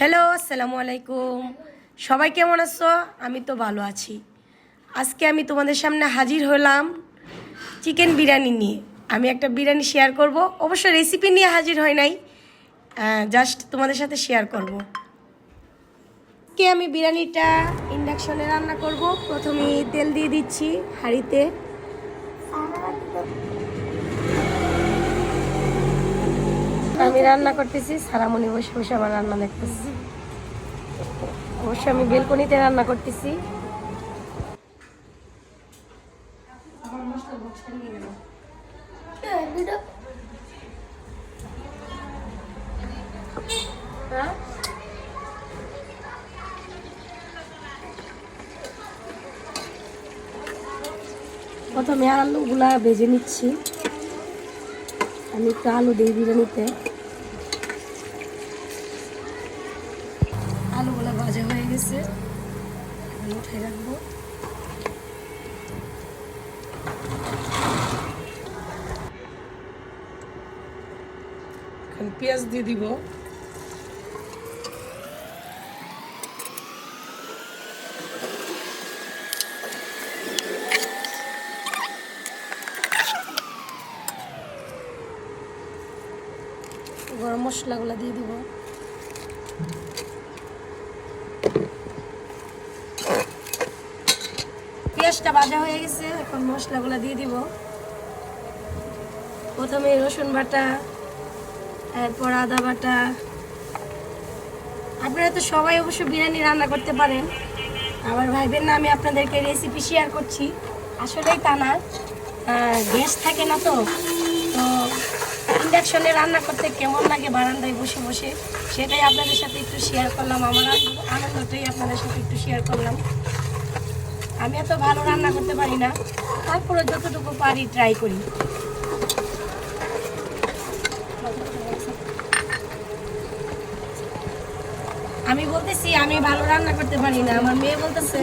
Hello, আসসালামু আলাইকুম। সবাই কেমন আছো? আমি তো ভালো আছি। আজকে আমি তোমাদের সামনে হাজির হলাম চিকেন বিরিয়ানি নিয়ে। আমি একটা বিরিয়ানি শেয়ার করব। অবশ্য রেসিপি নিয়ে হাজির হয় নাই। জাস্ট তোমাদের সাথে শেয়ার করব। কে আমি বিরিয়ানিটা ইন্ডাকশনে রান্না করব? প্রথমে তেল দিয়ে দিচ্ছি হাঁড়িতে। আমি রান্না করতেছি, সারামণি বসে বসে আমার রান্না দেখতেছি। অবশ্য আমি বেলকনিতে রান্না করতেছি। হ্যাঁ? প্রথমে আলুগুলা ভেজে নিচ্ছি। আমি একটু আলু দিই বিরিয়ানিতে। ভাজা হয়ে গেছে আমি উঠে রাখব। এখন পেঁয়াজ দিয়ে দিব। গরম মশলাগুলো দিয়ে দিব। পেঁয়াজটা ভাজা হয়ে গেছে, এখন মশলাগুলো দিয়ে দিব। প্রথমে রসুন বাটা, এরপর আদা বাটা। আপনারা তো সবাই অবশ্য বিরিয়ানি রান্না করতে পারেন। আবার ভাইবেন না আমি আপনাদেরকে রেসিপি শেয়ার করছি। আসলেই তা না গ্যাস থাকে না তো। তো ইন্ডাকশনে রান্না করতে কেমন লাগে বারান্দায় বসে বসে, সেটাই আপনাদের সাথে একটু শেয়ার করলাম। আমার আনন্দটাই আপনাদের সাথে একটু শেয়ার করলাম। আমি এত ভালো রান্না করতে পারি না। তারপরে যতটুকু পারি ট্রাই করি। আমি বলতেছি, আমি ভালো রান্না করতে পারি না। আমার মেয়ে বলতেছে,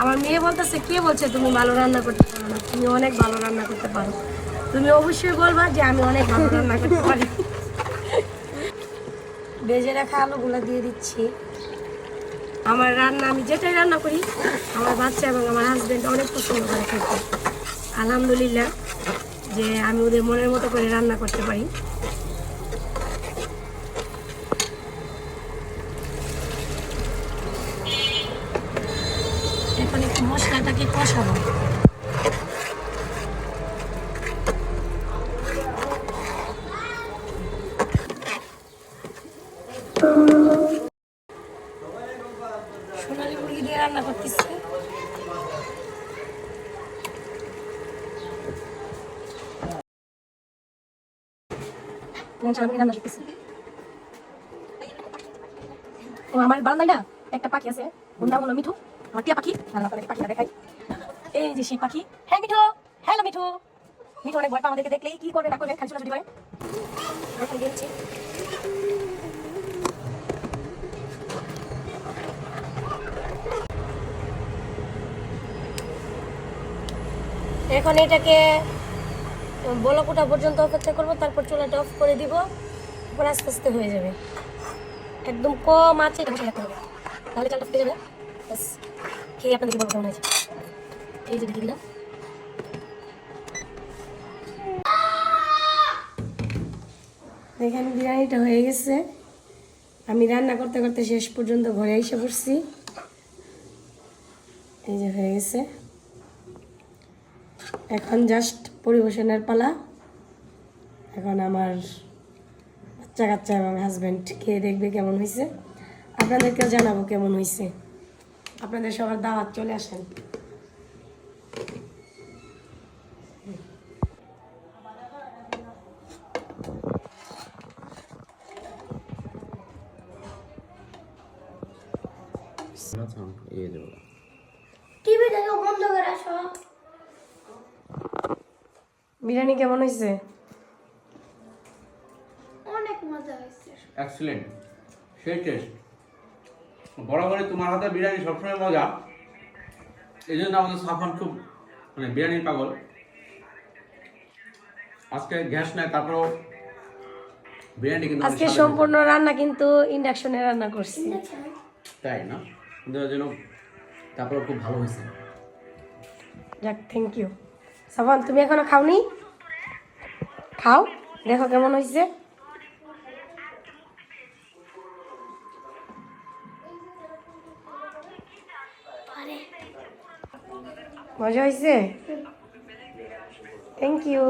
আমার মেয়ে বলতেছে, কে বলছে তুমি ভালো রান্না করতে পারো না? তুমি অনেক ভালো রান্না করতে পারো। তুমি অবশ্যই বলবা যে আমি অনেক ভালো রান্না করতে পারি। ভেজে রাখা আলুগুলো দিয়ে দিচ্ছি। আমার রান্না, আমি যেটাই রান্না করি, আমার বাচ্চা এবং আমার হাজব্যান্ড অনেক পছন্দ করে খেতে। আলহামদুলিল্লাহ যে আমি ওদের মনের মতো করে রান্না করতে পারি। এখন একটু মশলাটাকে কষাবো। মুরগি দিয়ে রান্না করতেছি। ও, আমার বারান্দায় না একটা পাখি আছে। ওর নাম হলো মিঠু। আমার টিয়া পাখি। রান্না করে পাখিটা দেখাই। এই যে সেই পাখি। হ্যাঁ মিঠু। হ্যালো, মিঠু। মিঠু অনেক ভয় পায় আমাদেরকে দেখলেই। কি করবে, না করবে, খালি ছোটাছুটি করে। এখন এটাকে বলকুটা পর্যন্ত অপেক্ষা করব, তারপর চুলাটা অফ করে দিব, তারপর আস্তে আস্তে হয়ে যাবে। একদম কম আছে তাহলে চালটা খেয়ে আপনাদেরকে বলব কেমন হয়েছে। এই যে দিলাম। দেখেন, বিরিয়ানিটা হয়ে গেছে। আমি রান্না করতে করতে শেষ পর্যন্ত ঘরে এসে পড়ছি। এই যে হয়ে গেছে। এখন জাস্ট পরিবেশনের পালা। এখন আমার বাচ্চা কাচ্চা এবং হাজব্যান্ড খেয়ে দেখবে কেমন হয়েছে আপনাদেরকেও জানাব কেমন হয়েছে আপনাদের সবার দাওয়াত চলে আসেন। এই দেবো টিভিটাকে বিরিয়ানি কেমন হয়েছে? অনেক মজা হয়েছে। এক্সিলেন্ট সেই টেস্ট বরাবরই তোমার হাতে বিরিয়ানি সবসময় মজা। এই জন্য আমাদের সাফান খুব মানে বিরিয়ানির পাগল। আজকে গ্যাস নাই তারপরেও বিরিয়ানি কিন্তু আজকে সম্পূর্ণ রান্না কিন্তু ইন্ডাকশনে রান্না করছি। তাই না? তারপরে খুব ভালো হয়েছে। যাক থ্যাংক ইউ সাবান তুমি এখনও খাওনি? খাও দেখো কেমন হয়েছে মজা হয়েছে থ্যাংক ইউ